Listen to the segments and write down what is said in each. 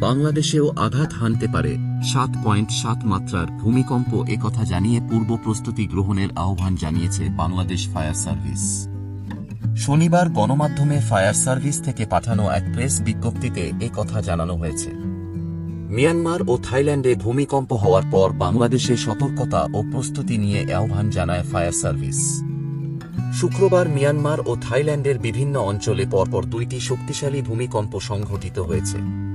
বাংলাদেশেও আঘাত হানতে পারে। সাত পয়েন্ট সাত মাত্রার ভূমিকম্প একথা জানিয়ে পূর্ব প্রস্তুতি গ্রহণের আহ্বান জানিয়েছে বাংলাদেশ ফায়ার সার্ভিস। শনিবার গণমাধ্যমে ফায়ার সার্ভিস থেকে পাঠানো এক প্রেস বিজ্ঞপ্তিতে কথা জানানো হয়েছে। মিয়ানমার ও থাইল্যান্ডে ভূমিকম্প হওয়ার পর বাংলাদেশে সতর্কতা ও প্রস্তুতি নিয়ে আহ্বান জানায় ফায়ার সার্ভিস। শুক্রবার মিয়ানমার ও থাইল্যান্ডের বিভিন্ন অঞ্চলে পরপর দুইটি শক্তিশালী ভূমিকম্প সংঘটিত হয়েছে।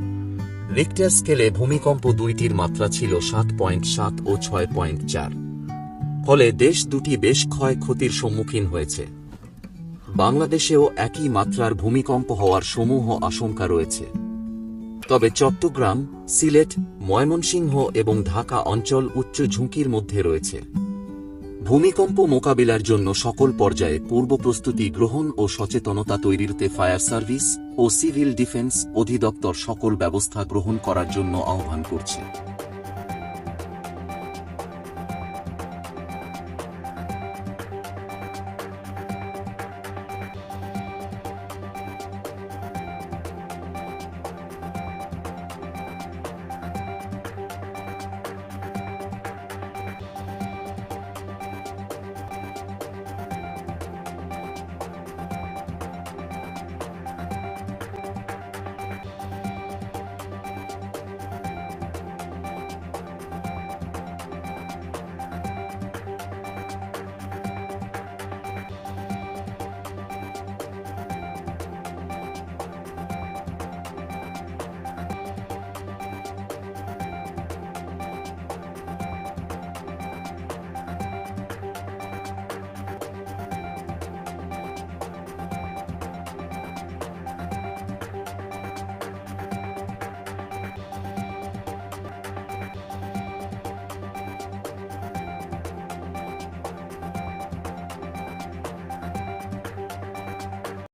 রিক্টার স্কেলে ভূমিকম্প দুইটির মাত্রা ছিল সাত পয়েন্ট সাত ও ছয় পয়েন্ট চার। ফলে দেশ দুটি বেশ ক্ষয়ক্ষতির সম্মুখীন হয়েছে। বাংলাদেশেও একই মাত্রার ভূমিকম্প হওয়ার সমূহ আশঙ্কা রয়েছে। তবে চট্টগ্রাম, সিলেট, ময়মনসিংহ এবং ঢাকা অঞ্চল উচ্চ ঝুঁকির মধ্যে রয়েছে। ভূমিকম্প মোকাবিলার জন্য সকল পর্যায়ে পূর্ব প্রস্তুতি গ্রহণ ও সচেতনতা তৈরিতে ফায়ার সার্ভিস ও সিভিল ডিফেন্স অধিদপ্তর সকল ব্যবস্থা গ্রহণ করার জন্য আহ্বান করছে।